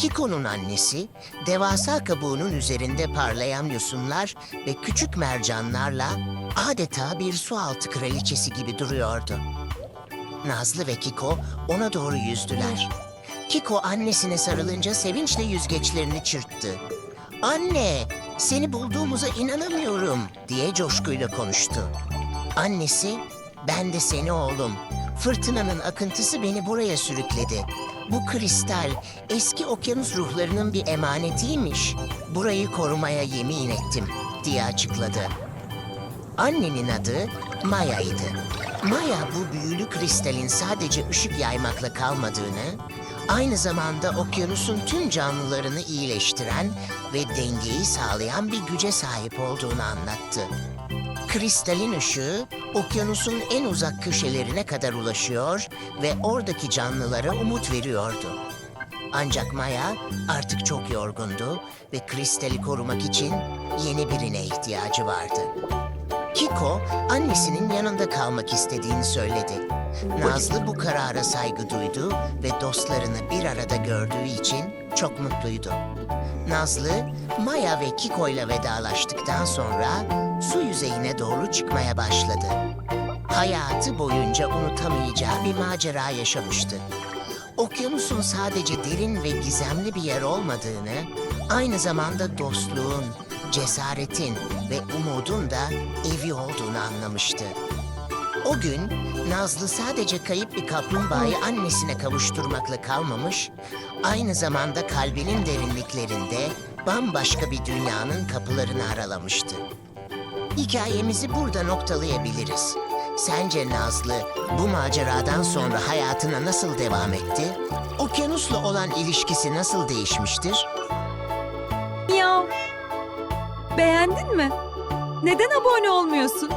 Kiko'nun annesi, devasa kabuğunun üzerinde parlayan yosunlar ve küçük mercanlarla adeta bir sualtı kraliçesi gibi duruyordu. Nazlı ve Kiko ona doğru yüzdüler. Kiko annesine sarılınca sevinçle yüzgeçlerini çırptı. Anne, seni bulduğumuza inanamıyorum diye coşkuyla konuştu. Annesi, ben de seni oğlum. Fırtınanın akıntısı beni buraya sürükledi. Bu kristal eski okyanus ruhlarının bir emanetiymiş. Burayı korumaya yemin ettim diye açıkladı. Annenin adı Maya'ydı. Maya bu büyülü kristalin sadece ışık yaymakla kalmadığını, aynı zamanda okyanusun tüm canlılarını iyileştiren ve dengeyi sağlayan bir güce sahip olduğunu anlattı. Kristalin ışığı okyanusun en uzak köşelerine kadar ulaşıyor ve oradaki canlılara umut veriyordu. Ancak Maya artık çok yorgundu ve kristali korumak için yeni birine ihtiyacı vardı. Kiko annesinin yanında kalmak istediğini söyledi. Nazlı bu karara saygı duydu ve dostlarını bir arada gördüğü için çok mutluydu. Nazlı, Maya ve Kiko ile vedalaştıktan sonra su yüzeyine doğru çıkmaya başladı. Hayatı boyunca unutamayacağı bir macera yaşamıştı. Okyanusun sadece derin ve gizemli bir yer olmadığını, aynı zamanda dostluğun, cesaretin ve umudun da evi olduğunu anlamıştı. O gün Nazlı sadece kayıp bir kaplumbağayı annesine kavuşturmakla kalmamış, aynı zamanda kalbinin derinliklerinde bambaşka bir dünyanın kapılarını aralamıştı. Hikayemizi burada noktalayabiliriz. Sence Nazlı bu maceradan sonra hayatına nasıl devam etti? Okyanusla olan ilişkisi nasıl değişmiştir? Ya. Beğendin mi? Neden abone olmuyorsun?